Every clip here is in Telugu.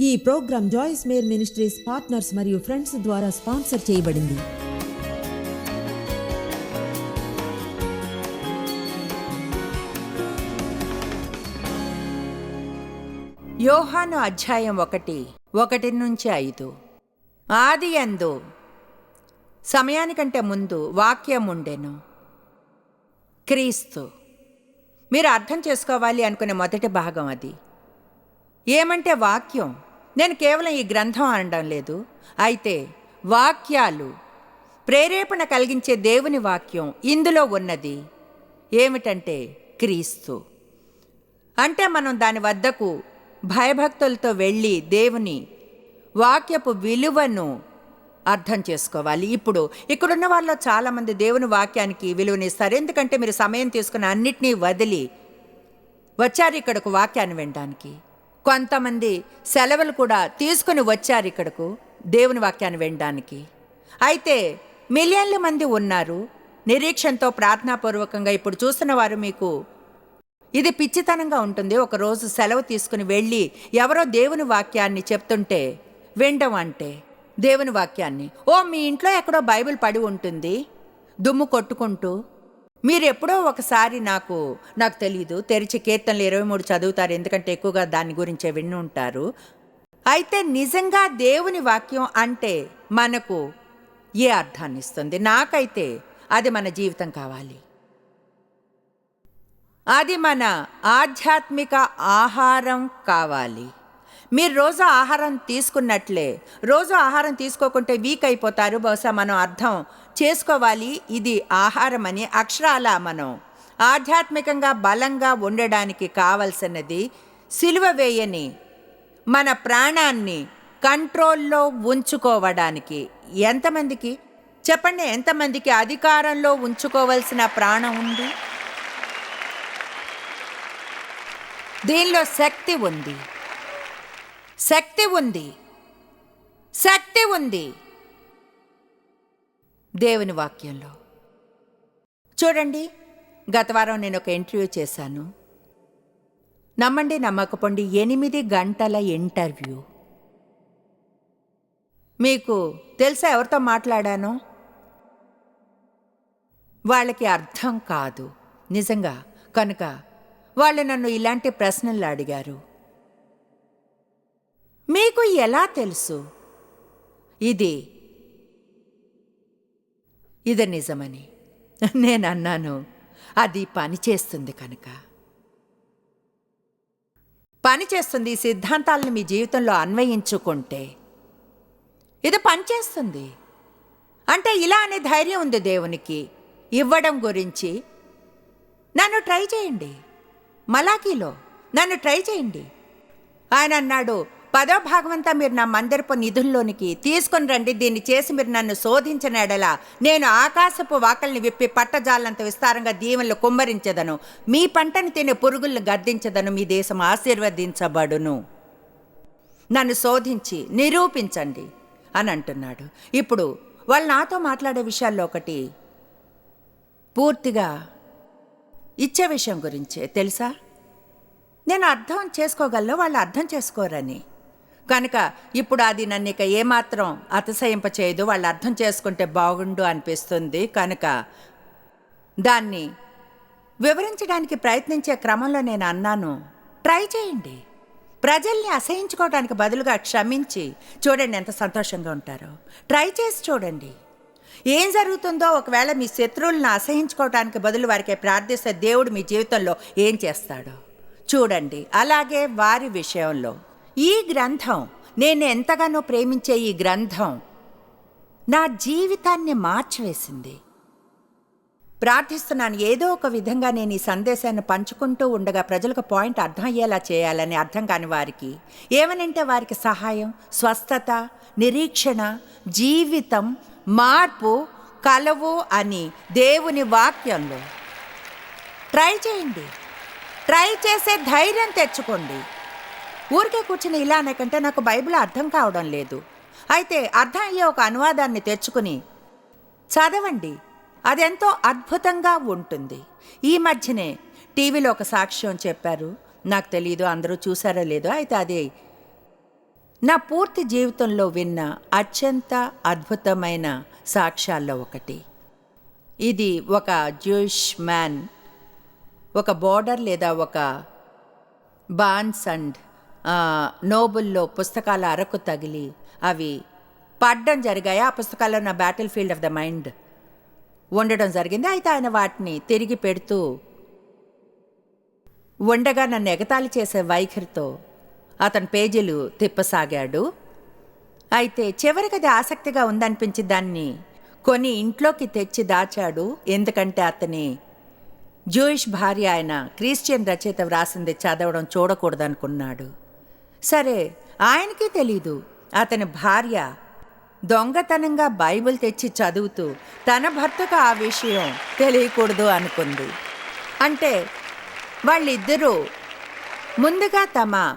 ఈ program Joyce Meyer ministries partners మరియు ఫ్రెండ్స్ ద్వారా స్పాన్సర్ చేయబడింది. యోహాను అధ్యాయం ఒకటి ఒకటి నుంచి ఐదు. ఆది అందు సమయానికంటే ముందు వాక్యం ఉండెను. క్రీస్తు. మీరు అర్థం చేసుకోవాలి అనుకునే మొదటి భాగం అది. ఏమంటే వాక్యం? నేను కేవలం ఈ గ్రంథం అనడం లేదు. అయితే వాక్యాలు ప్రేరేపణ కలిగించే దేవుని వాక్యం ఇందులో ఉన్నది. ఏమిటంటే క్రీస్తు. అంటే మనం దాని వద్దకు భయభక్తులతో వెళ్ళి దేవుని వాక్యపు విలువను అర్థం చేసుకోవాలి. ఇప్పుడు ఇక్కడున్న వాళ్ళలో చాలామంది దేవుని వాక్యానికి విలువనిస్తారు ఎందుకంటే మీరు సమయం తీసుకుని అన్నిటినీ వదిలి వచ్చారు ఇక్కడకు వాక్యాన్ని వినడానికి. కొంతమంది సెలవులు కూడా తీసుకుని వచ్చారు ఇక్కడకు దేవుని వాక్యాన్ని వినడానికి. అయితే మిలియన్ల మంది ఉన్నారు. నిరీక్షణతో ప్రార్థనాపూర్వకంగా ఇప్పుడు చూస్తున్న వారు మీకు ఇది పిచ్చితనంగా ఉంటుంది. ఒక రోజు సెలవు తీసుకుని వెళ్ళి ఎవరో దేవుని వాక్యాన్ని చెప్తుంటే వినడం అంటే దేవుని వాక్యాన్ని. ఓ మీ ఇంట్లో ఎక్కడో బైబిల్ పడి ఉంటుంది. దుమ్ము కొట్టుకుంటూ మీరు ఎప్పుడో ఒకసారి నాకు నాకు తెలియదు తెరిచి కీర్తనలు ఇరవై మూడు చదువుతారు ఎందుకంటే ఎక్కువగా దాని గురించే విని ఉంటారు. అయితే నిజంగా దేవుని వాక్యం అంటే మనకు ఏ అర్థాన్ని ఇస్తుంది? నాకైతే అది మన జీవితం కావాలి. అది మన ఆధ్యాత్మిక ఆహారం కావాలి. మీరు రోజు ఆహారం తీసుకున్నట్లే. రోజు ఆహారం తీసుకోకుంటే వీక్ అయిపోతారు. బహుశా మనం అర్థం చేసుకోవాలి. ఇది ఆహారం అని అక్షరాల మనం. ఆధ్యాత్మికంగా బలంగా ఉండడానికి కావలసినది సిలువ వేయని మన ప్రాణాన్ని కంట్రోల్లో ఉంచుకోవడానికి. ఎంతమందికి? చెప్పండి ఎంతమందికి అధికారంలో ఉంచుకోవలసిన ప్రాణం ఉంది? దీనిలో శక్తి ఉంది. శక్తి ఉంది. శక్తి ఉంది. దేవుని వాక్యంలో. చూడండి గత వారం నేను ఒక ఇంటర్వ్యూ చేశాను. నమ్మండి నమ్మకపోండి ఎనిమిది గంటల ఇంటర్వ్యూ. మీకు తెలుసా ఎవరితో మాట్లాడానో? వాళ్ళకి అర్థం కాదు. నిజంగా కనుక వాళ్ళు నన్ను ఇలాంటి ప్రశ్నలు అడిగారు. మీకు ఎలా తెలుసు? ఇది. ఇది నిజమని నేను అన్నాను అది పనిచేస్తుంది కనుక. పనిచేస్తుంది ఈ సిద్ధాంతాలను మీ జీవితంలో అన్వయించుకుంటే. ఇది పనిచేస్తుంది అంటే ఇలా అనే ధైర్యం ఉంది దేవునికి. ఇవ్వడం గురించి నన్ను ట్రై చేయండి. మలాకీలో నన్ను ట్రై చేయండి. ఆయన అన్నాడు పదో భాగమంతా మీరు నా మందిరపు నిధుల్లోనికి తీసుకుని రండి. దీన్ని చేసి మీరు నన్ను శోధించిన ఎడల నేను ఆకాశపు వాకల్ని విప్పి పట్టజాలంత విస్తారంగా దీవెనలు కుమ్మరించదను. మీ పంటను తినే పురుగులను గద్దించదను. మీ దేశం ఆశీర్వదించబడును. నన్ను శోధించి నిరూపించండి అని అంటున్నాడు. ఇప్పుడు వాళ్ళు నాతో మాట్లాడే విషయాల్లో ఒకటి పూర్తిగా ఇచ్చే విషయం గురించే తెలుసా? నేను అర్థం చేసుకోగలను వాళ్ళు అర్థం చేసుకోరని. కనుక ఇప్పుడు అది నన్ను ఇక ఏమాత్రం అతిశయింపచేయదు వాళ్ళు అర్థం చేసుకుంటే బాగుండు అనిపిస్తుంది. కనుక దాన్ని వివరించడానికి ప్రయత్నించే క్రమంలో నేను అన్నాను ట్రై చేయండి. ప్రజల్ని అసహించుకోవడానికి బదులుగా క్షమించి చూడండి ఎంత సంతోషంగా ఉంటారో. ట్రై చేసి చూడండి. ఏం జరుగుతుందో ఒకవేళ మీ శత్రువులను అసహించుకోవడానికి బదులు వారికి ప్రార్థిస్తే దేవుడు మీ జీవితంలో ఏం చేస్తాడో. చూడండి. అలాగే వారి విషయంలో. ఈ గ్రంథం నేను ఎంతగానో ప్రేమించే ఈ గ్రంథం నా జీవితాన్ని మార్చివేసింది. ప్రార్థిస్తున్నాను ఏదో ఒక విధంగా నేను ఈ సందేశాన్ని పంచుకుంటూ ఉండగా ప్రజలకు పాయింట్ అర్థం అయ్యేలా చేయాలని అర్థం కాని వారికి ఏమనంటే వారికి సహాయం స్వస్థత నిరీక్షణ జీవితం మార్పు కలవు అని దేవుని వాక్యంలో. ట్రై చేయండి. ట్రై చేసే ధైర్యం తెచ్చుకోండి. ఊరికే కూర్చుని ఇలా అనకంటే నాకు బైబిల్ అర్థం కావడం లేదు. అయితే అర్థం అయ్యే ఒక అనువాదాన్ని తెచ్చుకుని చదవండి. అదెంతో అద్భుతంగా ఉంటుంది. ఈ మధ్యనే టీవీలో ఒక సాక్ష్యం చెప్పారు. నాకు తెలియదు అందరూ చూసారో లేదో అయితే అది నా పూర్తి జీవితంలో విన్న అత్యంత అద్భుతమైన సాక్ష్యాల్లో ఒకటి. ఇది ఒక జూయిష్ మ్యాన్ ఒక బోర్డర్ లేదా ఒక బాన్స్ అండ్ నోబుల్లో పుస్తకాల అరకు తగిలి అవి పడ్డం జరిగాయి. ఆ పుస్తకాల్లో నా battle field of the mind ఉండడం జరిగింది. అయితే ఆయన వాటిని తిరిగి పెడుతూ ఉండగా నన్ను ఎగతాళి చేసే వైఖరితో అతను పేజీలు తిప్పసాగాడు. అయితే చివరికి అది ఆసక్తిగా ఉందనిపించి దాన్ని కొని ఇంట్లోకి తెచ్చి దాచాడు. ఎందుకంటే అతని జూయిష్ భార్య ఆయన క్రిస్టియన్ రచయిత వ్రాసింది చదవడం చూడకూడదనుకున్నాడు. సరే ఆయనకి తెలీదు. అతని భార్య దొంగతనంగా బైబిల్ తెచ్చి చదువుతూ తన భర్తకు ఆ విషయం తెలియకూడదు అనుకుంది. అంటే వాళ్ళిద్దరూ ముందుగా తమ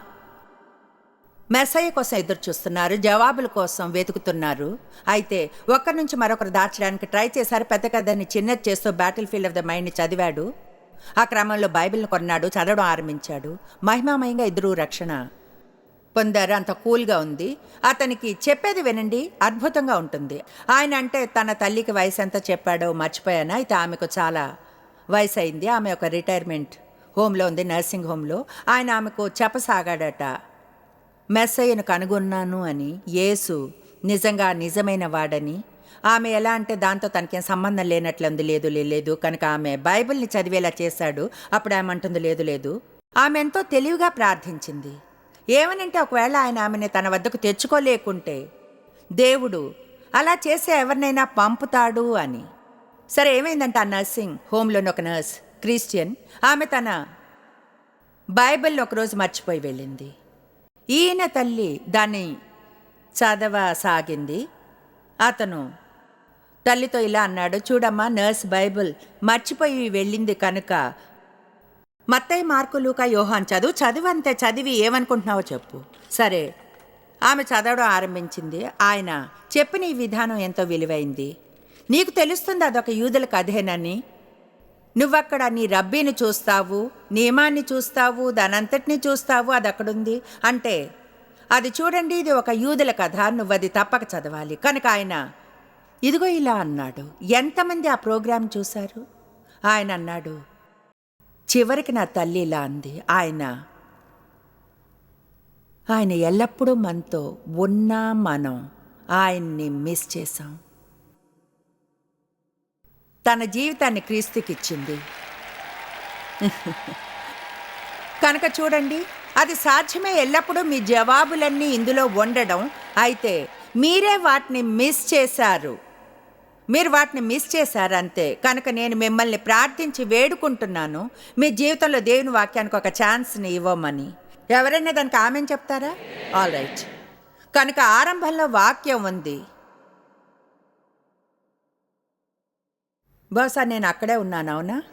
మెసయ్య కోసం ఎదురు చూస్తున్నారు జవాబుల కోసం వెతుకుతున్నారు. అయితే ఒకరి నుంచి మరొకరు దాచడానికి ట్రై చేశారు. పెద్ద కథని చిన్నది చేస్తూ బ్యాటిల్ ఫీల్డ్ ఆఫ్ ద మైండ్ని చదివాడు. ఆ క్రమంలో బైబిల్ని కొన్నాడు చదవడం ఆరంభించాడు. మహిమామయంగా ఇద్దరు రక్షణ పొందారు. అంత కూల్గా ఉంది. అతనికి చెప్పేది వినండి అద్భుతంగా ఉంటుంది. ఆయన అంటే తన తల్లికి వయసు ఎంత చెప్పాడో మర్చిపోయాను? అయితే ఆమెకు చాలా వయసు అయింది ఆమె ఒక రిటైర్మెంట్ హోమ్లో ఉంది నర్సింగ్ హోమ్లో. ఆయన ఆమెకు చెప్పసాగాడట మెస్సయ్యను కనుగొన్నాను అని. యేసు నిజంగా నిజమైన వాడని. ఆమె ఎలా అంటే దాంతో తనకేం సంబంధం లేనట్లుంది. లేదు లేదు. కనుక ఆమె బైబిల్ని చదివేలా చేశాడు. అప్పుడు ఆమె అంటుంది లేదు లేదు. ఆమె ఎంతో తెలివిగా ప్రార్థించింది. ఏమనంటే ఒకవేళ ఆయన ఆమెని తన వద్దకు తెచ్చుకోలేకుంటే? దేవుడు అలా చేసే ఎవరినైనా పంపుతాడు అని. సరే ఏమైందంటే ఆ నర్సింగ్? హోమ్లోని ఒక నర్స్ క్రిస్టియన్ ఆమె తన బైబిల్ని ఒకరోజు మర్చిపోయి వెళ్ళింది. ఈయన తల్లి దాన్ని చదవసాగింది. అతను తల్లితో ఇలా అన్నాడు చూడమ్మా నర్స్ బైబిల్ మర్చిపోయి వెళ్ళింది కనుక మత్తయ్య మార్కు లూకా యోహాన్ చదువు. చదువు అంతే చదివి ఏమనుకుంటున్నావో చెప్పు. సరే ఆమె చదవడం ఆరంభించింది. ఆయన చెప్పిన ఈ విధానం ఎంతో విలువైంది. నీకు తెలుస్తుంది అదొక యూదుల కథేనని. నువ్వక్కడ నీ రబ్బీని చూస్తావు నియమాన్ని చూస్తావు దానంతటినీ చూస్తావు అది అక్కడుంది అంటే అది చూడండి ఇది ఒక యూదుల కథ నువ్వది అది తప్పక చదవాలి. కనుక ఆయన ఇదిగో ఇలా అన్నాడు. ఎంతమంది ఆ ప్రోగ్రాం చూశారు? ఆయన అన్నాడు చివరికి నా తల్లి ఇలా అంది ఆయన ఆయన ఎల్లప్పుడూ మనతో ఉన్నా మనం ఆయన్ని మిస్ చేశాం. తన జీవితాన్ని క్రీస్తుకిచ్చింది కనుక చూడండి అది సాధ్యమే ఎల్లప్పుడూ మీ జవాబులన్నీ ఇందులో ఉండడం. అయితే మీరే వాటిని మిస్ చేశారు. మీరు వాటిని మిస్ చేశారు అంతే కనుక నేను మిమ్మల్ని ప్రార్థించి వేడుకుంటున్నాను. మీ జీవితంలో దేవుని వాక్యానికి ఒక ఛాన్స్ని ఇవ్వమని. ఎవరైనా దానికి ఆమెను చెప్తారా? ఆల్ రైట్ కనుక ఆరంభంలో వాక్యం ఉంది. బహుశా నేను అక్కడే ఉన్నాను అవునా?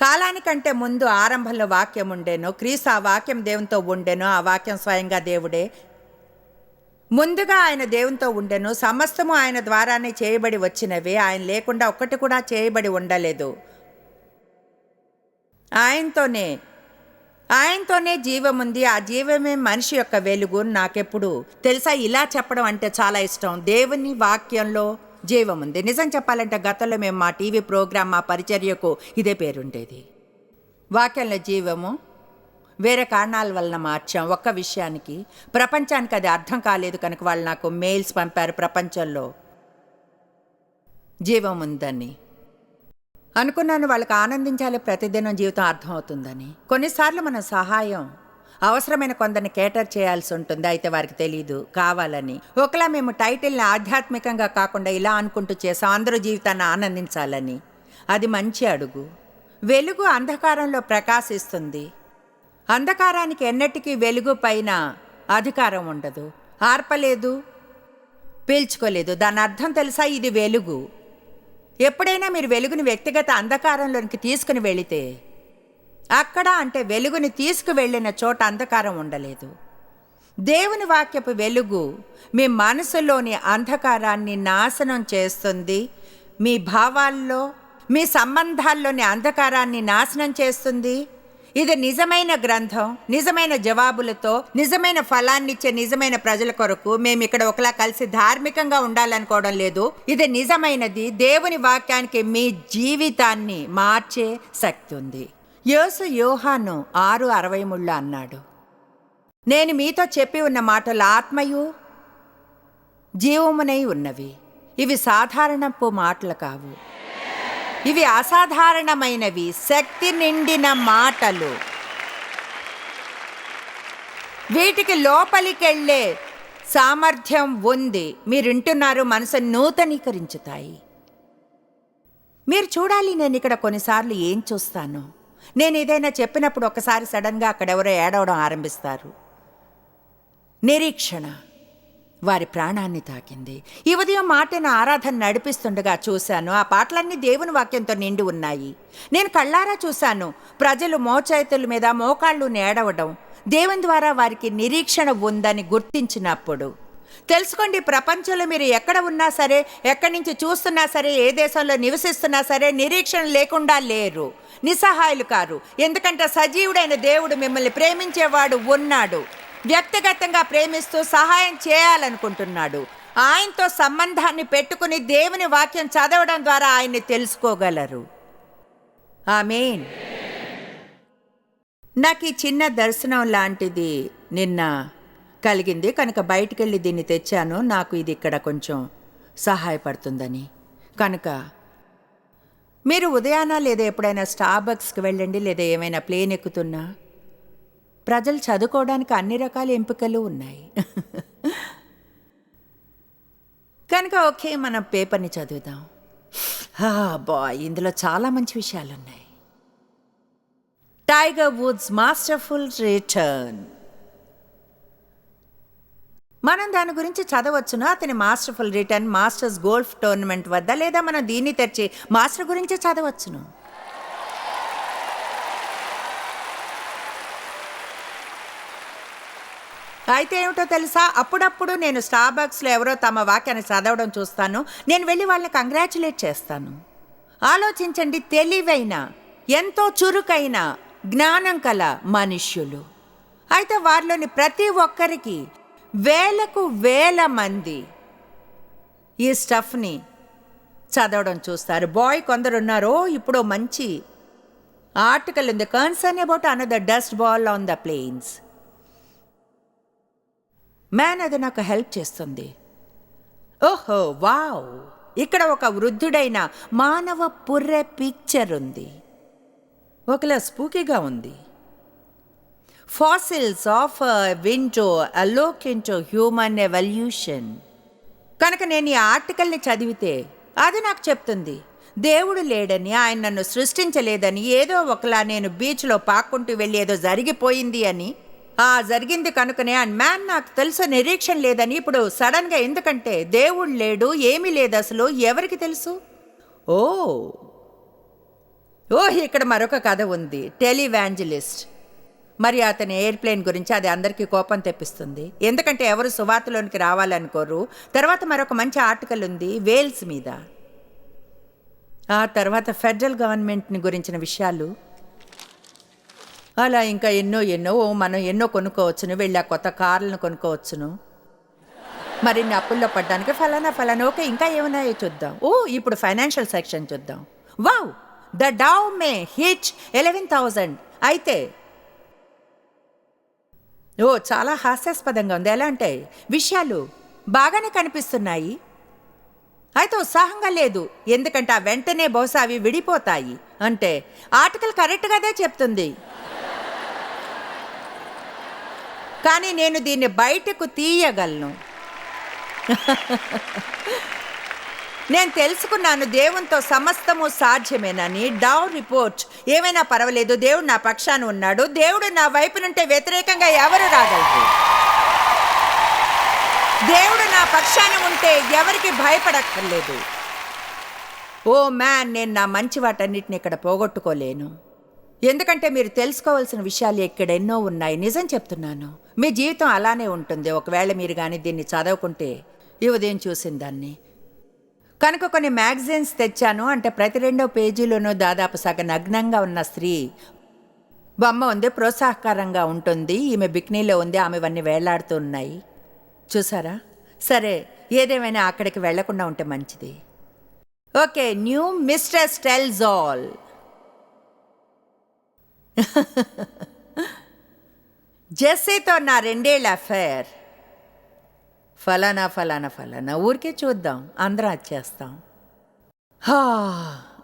కాలానికంటే ముందు ఆరంభంలో వాక్యం ఉండేనో. క్రీస్తు ఆ వాక్యం దేవునితో ఉండేనో. ఆ వాక్యం స్వయంగా దేవుడే ముందుగా ఆయన దేవునితో ఉండెను. సమస్తము ఆయన ద్వారానే చేయబడి వచ్చినవి. ఆయన లేకుండా ఒక్కటి కూడా చేయబడి ఉండలేదు. ఆయనతోనే ఆయనతోనే జీవం ఉంది. ఆ జీవమే మనిషి యొక్క వెలుగు నాకెప్పుడు తెలుసా? ఇలా చెప్పడం అంటే చాలా ఇష్టం. దేవుని వాక్యంలో జీవం ఉంది. నిజం చెప్పాలంటే గతంలో మేము మా టీవీ ప్రోగ్రామ్ మా పరిచర్యకు ఇదే పేరుండేది. వాక్యంలో జీవము వేరే కారణాల వలన మార్చాం. ఒక్క విషయానికి ప్రపంచానికి అది అర్థం కాలేదు కనుక వాళ్ళు నాకు మెయిల్స్ పంపారు ప్రపంచంలో. జీవం ఉందని. అనుకున్నాను వాళ్ళకి ఆనందించాలి ప్రతిదినం జీవితం అర్థమవుతుందని. కొన్నిసార్లు మన సహాయం అవసరమైన కొందరిని కేటర్ చేయాల్సి ఉంటుంది అయితే వారికి తెలియదు కావాలని. ఒకలా మేము టైటిల్ని ఆధ్యాత్మికంగా కాకుండా ఇలా అనుకుంటూ చేసాం అందరూ జీవితాన్ని ఆనందించాలని. అది మంచి అడుగు. వెలుగు అంధకారంలో ప్రకాశిస్తుంది. అంధకారానికి ఎన్నటికీ వెలుగు పైన అధికారం ఉండదు. ఆర్పలేదు పీల్చుకోలేదు. దాని అర్థం తెలుసా? ఇది వెలుగు. ఎప్పుడైనా మీరు వెలుగుని వ్యక్తిగత అంధకారంలోనికి తీసుకుని వెళితే అక్కడ అంటే వెలుగుని తీసుకువెళ్ళిన చోట అంధకారం ఉండలేదు. దేవుని వాక్యపు వెలుగు మీ మనసులోని అంధకారాన్ని నాశనం చేస్తుంది మీ భావాల్లో మీ సంబంధాల్లోని అంధకారాన్ని నాశనం చేస్తుంది ఇది నిజమైన గ్రంథం నిజమైన జవాబులతో నిజమైన ఫలాన్నిచ్చే నిజమైన ప్రజల కొరకు మేము ఇక్కడ ఒకలా కలిసి ధార్మికంగా ఉండాలనుకోవడం లేదు. ఇది నిజమైనది. దేవుని వాక్యానికి మీ జీవితాన్ని మార్చే శక్తి ఉంది. యోసు యోహాను ఆరు అరవై మూడులో అన్నాడు నేను మీతో చెప్పి ఉన్న మాటలు ఆత్మయు జీవమునై ఉన్నవి. ఇవి సాధారణపు మాటలు కావు. ఇవి అసాధారణమైనవి. శక్తి నిండిన మాటలు. వీటికి లోపలికెళ్ళే సామర్థ్యం ఉంది. మీరింటున్నారు మనసు నూతనీకరించుతాయి. మీరు చూడాలి నేను ఇక్కడ కొన్నిసార్లు ఏం చూస్తాను. నేను ఏదైనా చెప్పినప్పుడు ఒకసారి సడన్గా అక్కడెవరో ఏడవడం ఆరంభిస్తారు. నిరీక్షణ. వారి ప్రాణాన్ని తాకింది. ఈ ఉదయం మాటను ఆరాధన నడిపిస్తుండగా చూశాను ఆ పాటలన్నీ దేవుని వాక్యంతో నిండి ఉన్నాయి. నేను కళ్ళారా చూశాను ప్రజలు మోచేతుల మీద మోకాళ్ళు నేడవడం దేవుని ద్వారా వారికి నిరీక్షణ ఉందని గుర్తించినప్పుడు. తెలుసుకోండి ప్రపంచంలో మీరు ఎక్కడ ఉన్నా సరే ఎక్కడి నుంచి చూస్తున్నా సరే ఏ దేశంలో నివసిస్తున్నా సరే నిరీక్షణ లేకుండా లేరు. నిస్సహాయులు కారు. ఎందుకంటే సజీవుడైన దేవుడు మిమ్మల్ని ప్రేమించేవాడు ఉన్నాడు. వ్యక్తిగతంగా ప్రేమిస్తూ సహాయం చేయాలనుకుంటున్నాడు. ఆయనతో సంబంధాన్ని పెట్టుకుని దేవుని వాక్యం చదవడం ద్వారా ఆయన్ని తెలుసుకోగలరు. ఆమెన్. నాకు ఈ చిన్న దర్శనం లాంటిది నిన్న కలిగింది. కనుక బయటికి వెళ్ళి దీన్ని తెచ్చాను. నాకు ఇది ఇక్కడ కొంచెం సహాయపడుతుందని. కనుక మీరు ఉదయాన లేదా ఎప్పుడైనా స్టార్బక్స్కి వెళ్ళండి లేదా ఏమైనా ప్లేన్ ఎక్కుతున్నా ప్రజలు చదువుకోవడానికి అన్ని రకాల ఎంపికలు ఉన్నాయి. కనుక ఓకే మనం పేపర్ని చదువుదాం. బాయ్ ఇందులో చాలా మంచి విషయాలు ఉన్నాయి టైగర్ వుడ్స్ మాస్టర్ఫుల్ రిటర్న్. మనం దాని గురించి చదవచ్చును? అతని masterful return masters golf tournament వద్ద లేదా మనం దీన్ని తెరిచి మాస్టర్ గురించి చదవచ్చును? అయితే ఏమిటో తెలుసా? అప్పుడప్పుడు నేను స్టార్బక్స్లో ఎవరో తమ వాక్యాన్ని చదవడం చూస్తాను. నేను వెళ్ళి వాళ్ళని కంగ్రాచులేట్ చేస్తాను. ఆలోచించండి తెలివైన ఎంతో చురుకైన జ్ఞానం కల మనుష్యులు. అయితే వారిలోని ప్రతి ఒక్కరికి వేలకు వేల మంది ఈ స్టఫ్ని చదవడం చూస్తారు. బాయ్ కొందరు ఉన్నారో. ఇప్పుడు మంచి ఆర్టికల్ ఉంది. Concern about another dust bowl on the plains man అది నాకు హెల్ప్ చేస్తుంది. ఓహో వావ్! ఇక్కడ ఒక వృద్ధుడైన మానవ పుర్రె పిక్చర్ ఉంది. ఒకలా స్పూకీగా ఉంది. Fossils of window a look into human evolution. కనుక నేను ఈ ఆర్టికల్ని చదివితే అది నాకు చెప్తుంది. దేవుడు లేడని ఆయన నన్ను సృష్టించలేదని ఏదో ఒకలా నేను బీచ్లో పాక్కుంటూ వెళ్ళి ఏదో జరిగిపోయింది అని ఆ జరిగింది కనుకనే అండ్ మ్యాన్ నాకు తెలుసు నిరీక్షణ లేదని. ఇప్పుడు సడన్గా ఎందుకంటే దేవుడు లేడు ఏమీ లేదు అసలు ఎవరికి తెలుసు? ఓ. ఓ ఇక్కడ మరొక కథ ఉంది. టెలివాంజలిస్ట్. మరి అతని ఎయిర్ప్లేన్ గురించి అది అందరికీ కోపం తెప్పిస్తుంది. ఎందుకంటే ఎవరు సువార్తలోనికి రావాలనుకోరు. తర్వాత మరొక మంచి ఆర్టికల్ ఉంది వేల్స్ మీద. ఆ తర్వాత ఫెడరల్ గవర్నమెంట్ని గురించిన విషయాలు. అలా ఇంకా ఎన్నో ఎన్నో మనం ఎన్నో కొనుక్కోవచ్చును వెళ్ళి ఆ కొత్త కార్లను కొనుక్కోవచ్చును. మరిన్ని అప్పుల్లో పడ్డానికి ఫలానా ఫలానా. ఓకే ఇంకా ఏమున్నాయో చూద్దాం. ఓ ఇప్పుడు ఫైనాన్షియల్ సెక్షన్ చూద్దాం. Wow the Dow may hit eleven thousand అయితే ఓ చాలా హాస్యాస్పదంగా ఉంది. ఎలా అంటే విషయాలు బాగానే కనిపిస్తున్నాయి. అయితే ఉత్సాహంగా లేదు. ఎందుకంటే ఆ వెంటనే బహుశా అవి విడిపోతాయి. అంటే ఆర్టికల్ కరెక్ట్గానే చెప్తుంది. కానీ నేను దీన్ని బయటకు తీయగలను. నేను తెలుసుకున్నాను దేవునితో సమస్తము సాధ్యమేనని డౌ రిపోర్ట్. ఏమైనా పర్వాలేదు దేవుడు నా పక్షాన ఉన్నాడు. దేవుడు నా వైపు నుంటే వ్యతిరేకంగా ఎవరు రాగలరు? దేవుడు నా పక్షాన ఉంటే ఎవరికి భయపడక్కర్లేదు? ఓ మ్యాన్ నేను నా మంచి వాటన్నిటిని ఇక్కడ పోగొట్టుకోలేను. ఎందుకంటే మీరు తెలుసుకోవాల్సిన విషయాలు ఇక్కడ ఎన్నో ఉన్నాయి. నిజం చెప్తున్నాను. మీ జీవితం అలానే ఉంటుంది. ఒకవేళ మీరు కానీ దీన్ని చదవకుంటే ఈ ఉదయం చూసిన దాన్ని. కనుక కొన్ని మ్యాగజైన్స్ తెచ్చాను. అంటే ప్రతి రెండో పేజీలోనూ దాదాపు సగం నగ్నంగా ఉన్న స్త్రీ బొమ్మ ఉంది. ప్రోత్సాహకరంగా ఉంటుంది. ఈమె బిక్నీలో ఉంది. ఆమె ఇవన్నీ వేలాడుతూ ఉన్నాయి. చూసారా? సరే ఏదేమైనా అక్కడికి వెళ్ళకుండా ఉంటే మంచిది. ఓకే న్యూ మిస్టర్ స్టెల్స్ ఆల్ జెస్సీతో నా రెండేళ్ళ అఫైర్ ఫలానా ఫలానా ఫలానా. ఊరికే చూద్దాం. అందరం వచ్చేస్తాం హా,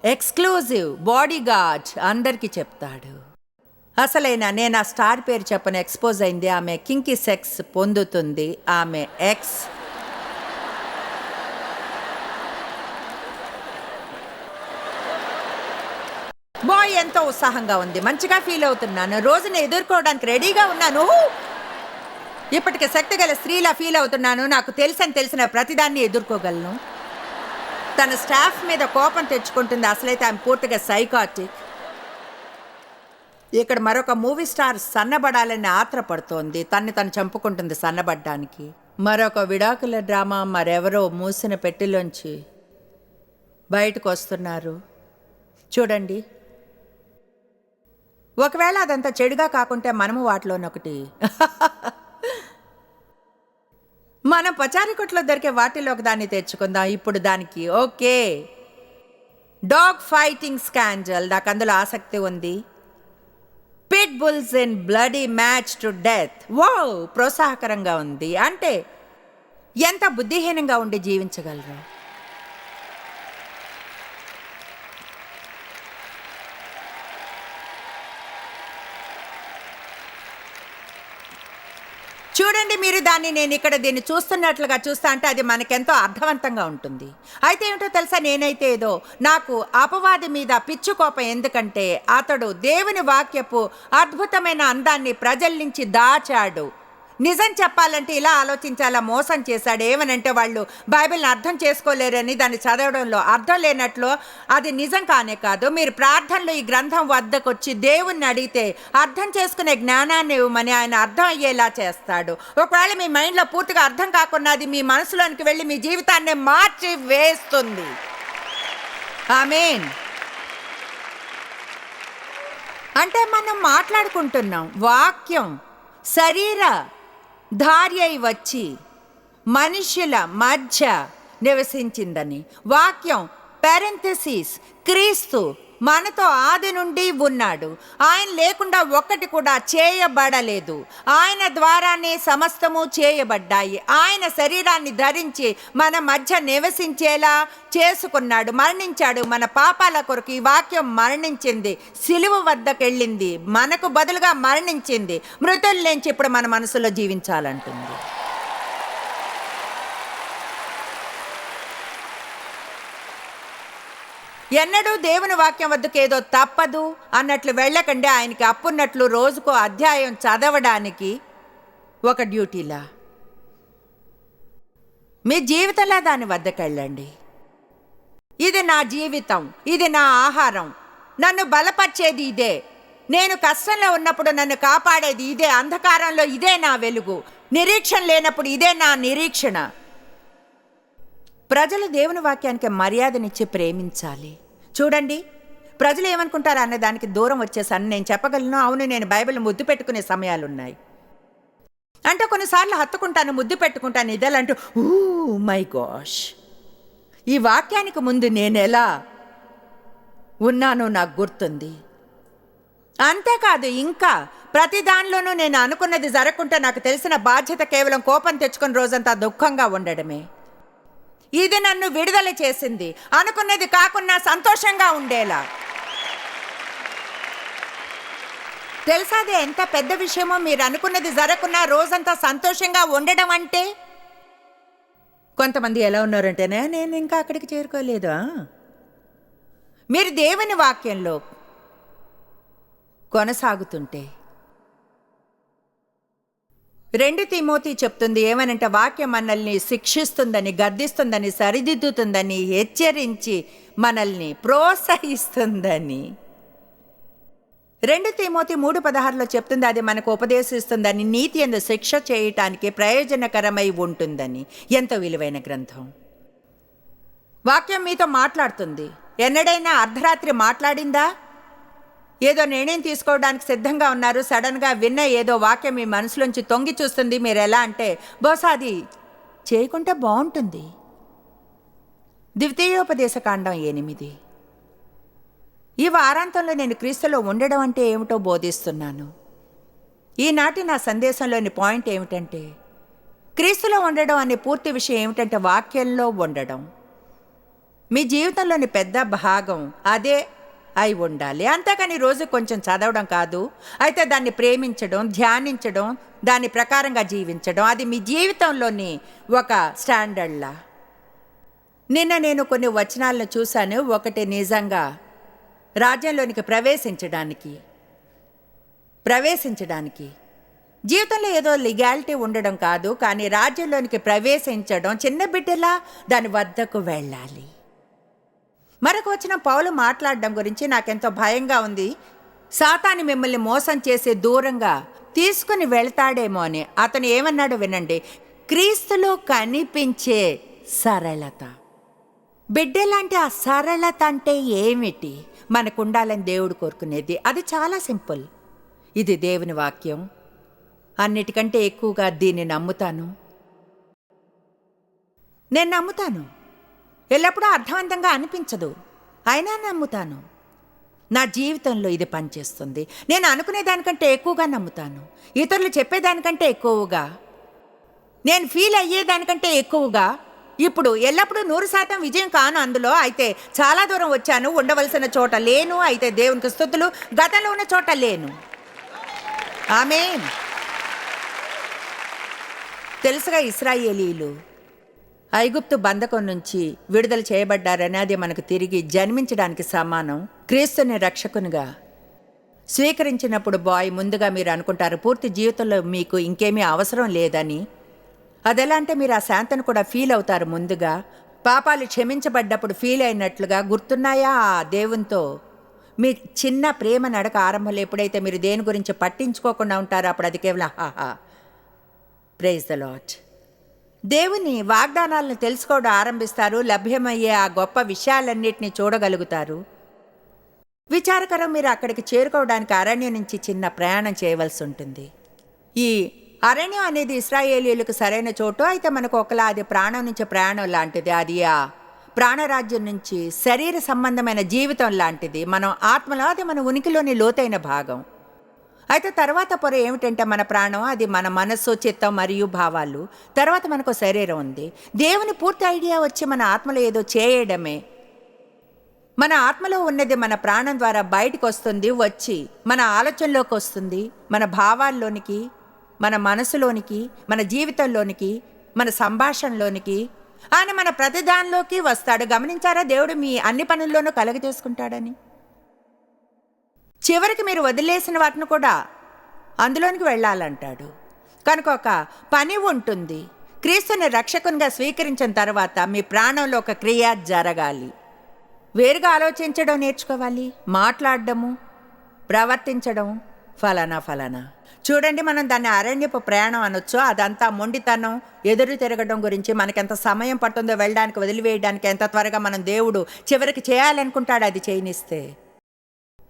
ఎక్స్క్లూజివ్ బాడీ గార్డ్ అందరికీ చెప్తాడు. అసలైన నేను ఆ స్టార్ పేరు చెప్పని ఎక్స్పోజ్ అయింది. ఆమె కింకి సెక్స్ పొందుతుంది. ఆమె ఎక్స్ బాయ్ ఎంతో ఉత్సాహంగా ఉంది. మంచిగా ఫీల్ అవుతున్నాను. రోజుని ఎదుర్కోవడానికి రెడీగా ఉన్నాను. ఇప్పటికే శక్తి గల స్త్రీలా ఫీల్ అవుతున్నాను. నాకు తెలుసని తెలిసిన ప్రతిదాన్ని ఎదుర్కోగలను. తన స్టాఫ్ మీద కోపం తెచ్చుకుంటుంది. అసలైతే ఆమె పూర్తిగా సైకాటిక్ ఇక్కడ మరొక మూవీ స్టార్ సన్నబడాలని ఆత్రపడుతోంది. తన్ని తను చంపుకుంటుంది సన్నబడ్డానికి. మరొక విడాకుల డ్రామా మరెవరో మూసిన పెట్టెలోంచి బయటకు వస్తున్నారు. చూడండి. ఒకవేళ అదంతా చెడుగా కాకుంటే మనము వాటిలోనొకటి. మనం పచారికొట్లో దొరికే వాటిలో ఒకదాన్ని తెచ్చుకుందాం. ఇప్పుడు దానికి ఓకే. డాగ్ ఫైటింగ్ స్కాంజల్ నాకు అందులో ఆసక్తి ఉంది. Pit bulls in bloody match to death వో ప్రోత్సాహకరంగా ఉంది. అంటే ఎంత బుద్ధిహీనంగా ఉండి జీవించగలరు? చూడండి మీరు దాన్ని నేను ఇక్కడ దీన్ని చూస్తున్నట్లుగా చూస్తా అంటే అది మనకెంతో అర్థవంతంగా ఉంటుంది. అయితే ఏమిటో తెలుసా? నేనైతే ఏదో నాకు అపవాది మీద పిచ్చు కోపం ఎందుకంటే అతడు దేవుని వాక్యపు అద్భుతమైన అందాన్ని ప్రజల నుంచి దాచాడు. నిజం చెప్పాలంటే ఇలా ఆలోచించాలా? మోసం చేశాడు ఏమనంటే వాళ్ళు బైబిల్ని అర్థం చేసుకోలేరని దాన్ని చదవడంలో అర్థం లేనట్లు అది నిజం కానే కాదు. మీరు ప్రార్థనలో ఈ గ్రంథం వద్దకు వచ్చి దేవుణ్ణి అడిగితే అర్థం చేసుకునే జ్ఞానాన్ని ఇవ్వమని ఆయన అర్థం అయ్యేలా చేస్తాడు. ఒకవేళ మీ మైండ్లో పూర్తిగా అర్థం కాకుండా అది మీ మనసులోనికి వెళ్ళి మీ జీవితాన్ని మార్చి వేస్తుంది ఆమెన్. అంటే మనం మాట్లాడుకుంటున్నాం వాక్యం శరీర ధార్యై వచ్చి మనుషుల మధ్య నివసించిందని. వాక్యం పెరెంథసిస్ క్రీస్తు మనతో ఆది నుండి ఉన్నాడు. ఆయన లేకుండా ఒక్కటి కూడా చేయబడలేదు. ఆయన ద్వారానే సమస్తము చేయబడ్డాయి. ఆయన శరీరాన్ని ధరించి మన మధ్య నివసించేలా చేసుకున్నాడు. మరణించాడు. మన పాపాల కొరకు ఈ వాక్యం మరణించింది. సిలువ వద్దకెళ్ళింది. మనకు బదులుగా మరణించింది. మృతుల నుంచి ఇప్పుడు మన మనసులో జీవించాలంటుంది. ఎన్నడూ దేవుని వాక్యం వద్దకు ఏదో తప్పదు అన్నట్లు వెళ్ళకండి. ఆయనకి అప్పున్నట్లు రోజుకో అధ్యాయం చదవడానికి ఒక డ్యూటీలా. మీ జీవితంలో దాని వద్దకెళ్ళండి ఇది నా జీవితం ఇది నా ఆహారం. నన్ను బలపరిచేది ఇదే. నేను కష్టంలో ఉన్నప్పుడు నన్ను కాపాడేది ఇదే. అంధకారంలో ఇదే నా వెలుగు. నిరీక్షణ లేనప్పుడు ఇదే నా నిరీక్షణ. ప్రజలు దేవుని వాక్యానికి మర్యాదనిచ్చి ప్రేమించాలి. చూడండి ప్రజలు ఏమనుకుంటారు అనే దానికి దూరం వచ్చేసాను నేను చెప్పగలను. అవును నేను బైబిల్ ముద్దు పెట్టుకునే సమయాలు ఉన్నాయి అంటే కొన్నిసార్లు హత్తుకుంటాను ముద్దు పెట్టుకుంటాను ఇదేలంటూ ఊ మై గోష్ ఈ వాక్యానికి ముందు నేను ఎలా ఉన్నానో నాకు గుర్తుంది. అంతేకాదు ఇంకా ప్రతి దానిలోనూ నేను అనుకున్నది జరగకుంటే నాకు తెలిసిన బాధ్యత కేవలం కోపం తెచ్చుకుని రోజంతా దుఃఖంగా ఉండడమే. ఇది నన్ను విడుదల చేసింది. అనుకున్నది కాకున్నా సంతోషంగా ఉండేలా. తెలుసా అది ఎంత పెద్ద విషయమో మీరు అనుకున్నది జరగకున్నా రోజంతా సంతోషంగా ఉండడం అంటే? కొంతమంది ఎలా ఉన్నారంటేనే నేను ఇంకా అక్కడికి చేరుకోలేదా మీరు దేవుని వాక్యంలో కొనసాగుతుంటే రెండు తిమోతి చెప్తుంది ఏమనంటే వాక్యం మనల్ని శిక్షిస్తుందని గద్దిస్తుందని సరిదిద్దుతుందని హెచ్చరించి మనల్ని ప్రోత్సహిస్తుందని. రెండు తిమోతి మూడు పదహారులో చెప్తుంది అది మనకు ఉపదేశిస్తుందని నీతి ఎందు శిక్ష చేయటానికి ప్రయోజనకరమై ఉంటుందని. ఎంతో విలువైన గ్రంథం. వాక్యం మీతో మాట్లాడుతుంది. ఎన్నడైనా అర్ధరాత్రి మాట్లాడిందా? ఏదో నిర్ణయం తీసుకోవడానికి సిద్ధంగా ఉన్నారు. సడన్గా విన్న ఏదో వాక్యం మీ మనసులోంచి తొంగి చూస్తుంది. మీరు ఎలా అంటే బహుశా అది చేయకుంటే బాగుంటుంది. ద్వితీయోపదేశ కాండం ఎనిమిది. ఈ వారాంతంలో నేను క్రీస్తులో ఉండడం అంటే ఏమిటో బోధిస్తున్నాను. ఈనాటి నా సందేశంలోని పాయింట్ ఏమిటంటే క్రీస్తులో ఉండడం అనే పూర్తి విషయం ఏమిటంటే వాక్యంలో ఉండడం. మీ జీవితంలోని పెద్ద భాగం అదే అయి ఉండాలి. అంతేకాని రోజు కొంచెం చదవడం కాదు. అయితే దాన్ని ప్రేమించడం ధ్యానించడం దాని ప్రకారంగా జీవించడం అది మీ జీవితంలోని ఒక స్టాండర్డ్లా నిన్న నేను కొన్ని వచనాలను చూశాను. ఒకటి నిజంగా రాజ్యంలోనికి ప్రవేశించడానికి ప్రవేశించడానికి. జీవితంలో ఏదో లిగాలిటీ ఉండడం కాదు కానీ రాజ్యంలోనికి ప్రవేశించడం చిన్న బిడ్డలా దాని వద్దకు వెళ్ళాలి. మరొక వచ్చిన పౌలు మాట్లాడడం గురించి నాకెంతో భయంగా ఉంది. సాతాని మిమ్మల్ని మోసం చేసే దూరంగా తీసుకుని వెళ్తాడేమో అని. అతను ఏమన్నాడు వినండి. క్రీస్తులో కనిపించే సరళత. బిడ్డలాంటి ఆ సరళత అంటే ఏమిటి? మనకు ఉండాలని దేవుడు కోరుకునేది. అది చాలా సింపుల్. ఇది దేవుని వాక్యం. అన్నిటికంటే ఎక్కువగా దీన్ని నమ్ముతాను. నేను నమ్ముతాను. ఎల్లప్పుడూ అర్థవంతంగా అనిపించదు. అయినా నమ్ముతాను. నా జీవితంలో ఇది పనిచేస్తుంది. నేను అనుకునే దానికంటే ఎక్కువగా నమ్ముతాను. ఇతరులు చెప్పేదానికంటే ఎక్కువగా. నేను ఫీల్ అయ్యేదానికంటే ఎక్కువగా. ఇప్పుడు ఎల్లప్పుడూ నూరు శాతం విజయం కాను అందులో. అయితే చాలా దూరం వచ్చాను. ఉండవలసిన చోట లేను. అయితే దేవునికి స్థుతులు. గతంలో ఉన్న చోట లేను. ఆమె తెలుసుగా ఇస్రాయేలీలు. ఐగుప్తు బంధకం నుంచి విడుదల చేయబడ్డారని అది మనకు తిరిగి జన్మించడానికి సమానం. క్రీస్తుని రక్షకునిగా స్వీకరించినప్పుడు బాయ్ ముందుగా మీరు అనుకుంటారు పూర్తి జీవితంలో మీకు ఇంకేమీ అవసరం లేదని. అదెలా అంటే మీరు ఆ శాంతను కూడా ఫీల్ అవుతారు ముందుగా. పాపాలు క్షమించబడ్డప్పుడు ఫీల్ అయినట్లుగా గుర్తున్నాయా ఆ దేవునితో? మీ చిన్న ప్రేమ నడక ఆరంభంలో ఎప్పుడైతే మీరు దేని గురించి పట్టించుకోకుండా ఉంటారో అప్పుడు అది కేవలం హాహా ప్రైజ్ ద లాట్ దేవుని వాగ్దానాలను తెలుసుకోవడం ఆరంభిస్తారు లభ్యమయ్యే ఆ గొప్ప విషయాలన్నింటినీ చూడగలుగుతారు. విచారకరం మీరు అక్కడికి చేరుకోవడానికి అరణ్యం నుంచి చిన్న ప్రయాణం చేయవలసి ఉంటుంది. ఈ అరణ్యం అనేది ఇస్రాయేలీలకు సరైన చోటు అయితే మనకు ఒకలా అది ప్రాణం నుంచి ప్రయాణం లాంటిది. అది ఆ ప్రాణరాజ్యం నుంచి శరీర సంబంధమైన జీవితం లాంటిది. మనం ఆత్మలో అది మన ఉనికిలోని లోతైన భాగం. అయితే తర్వాత పొర ఏమిటంటే మన ప్రాణం అది మన మనస్సు చిత్తం మరియు భావాలు. తర్వాత మనకు శరీరం ఉంది. దేవుని పూర్తి ఐడియా వచ్చి మన ఆత్మలో ఏదో చేయడమే. మన ఆత్మలో ఉన్నది మన ప్రాణం ద్వారా బయటకు వస్తుంది వచ్చి మన ఆలోచనలోకి వస్తుంది మన భావాల్లోనికి మన మనసులోనికి మన జీవితంలోనికి మన సంభాషణలోనికి. ఆయన మన ప్రతిదానిలోకి వస్తాడు. గమనించారా? దేవుడు మీ అన్ని పనుల్లోనూ కలగజేసుకుంటాడని. చివరికి మీరు వదిలేసిన వాటిని కూడా అందులోనికి వెళ్ళాలంటాడు. కనుక ఒక పని ఉంటుంది. క్రీస్తుని రక్షకునిగా స్వీకరించిన తర్వాత మీ ప్రాణంలో ఒక క్రియ జరగాలి. వేరుగా ఆలోచించడం నేర్చుకోవాలి. మాట్లాడడము ప్రవర్తించడం ఫలానా ఫలానా. చూడండి మనం దాన్ని అరణ్యపు ప్రయాణం అనొచ్చు. అదంతా మొండితనం ఎదురు తిరగడం గురించి మనకెంత సమయం పడుతుందో వెళ్ళడానికి వదిలివేయడానికి ఎంత త్వరగా మనం దేవుడు చివరికి చేయాలనుకుంటాడు అది చేయనిస్తే.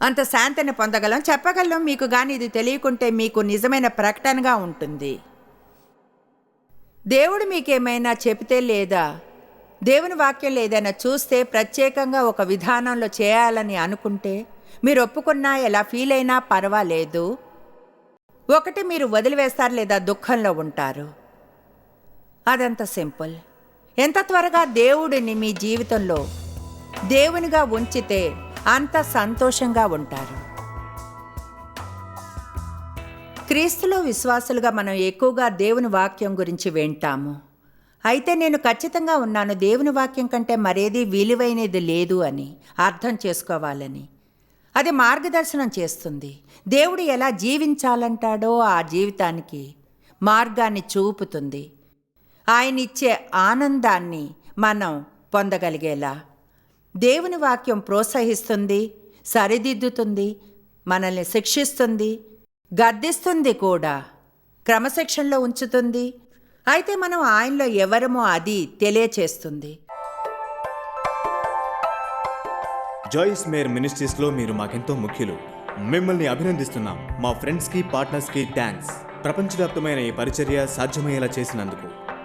అంత శాంతిని పొందగలం. చెప్పగలం మీకు కానీ ఇది తెలియకుంటే మీకు నిజమైన ప్రకటనగా ఉంటుంది. దేవుడు మీకేమైనా చెబితే లేదా దేవుని వాక్యం ఏదైనా చూస్తే ప్రత్యేకంగా ఒక విధానంలో చేయాలని అనుకుంటే మీరు ఒప్పుకున్నా ఎలా ఫీల్ అయినా పర్వాలేదు. ఒకటి మీరు వదిలివేస్తారు లేదా దుఃఖంలో ఉంటారు. అదంత సింపుల్. ఎంత త్వరగా దేవుడిని మీ జీవితంలో దేవునిగా ఉంచితే అంత సంతోషంగా ఉంటారు. క్రీస్తులో విశ్వాసులుగా మనం ఎక్కువగా దేవుని వాక్యం గురించి వింటాము. అయితే నేను ఖచ్చితంగా ఉన్నాను దేవుని వాక్యం కంటే మరేది విలువైనది లేదు అని అర్థం చేసుకోవాలని. అది మార్గదర్శనం చేస్తుంది. దేవుడు ఎలా జీవించాలంటాడో ఆ జీవితానికి మార్గాన్ని చూపుతుంది. ఆయన ఇచ్చే ఆనందాన్ని మనం పొందగలిగేలా. దేవుని వాక్యం ప్రోత్సహిస్తుంది సరిదిద్దుతుంది మనల్ని శిక్షిస్తుంది గద్దిస్తుంది కూడా క్రమశిక్షణలో ఉంచుతుంది. అయితే మనం ఆయనలో ఎవరమో అది తెలియచేస్తుంది. జాయిస్ మేర్ మినిస్ట్రీస్లో మీరు మాకెంతో ముఖ్యులు. మిమ్మల్ని అభినందిస్తున్నాం. మా ఫ్రెండ్స్కి పార్ట్నర్స్కి థ్యాంక్స్ ప్రపంచవ్యాప్తమైన ఈ పరిచర్య సాధ్యమయ్యేలా చేసినందుకు.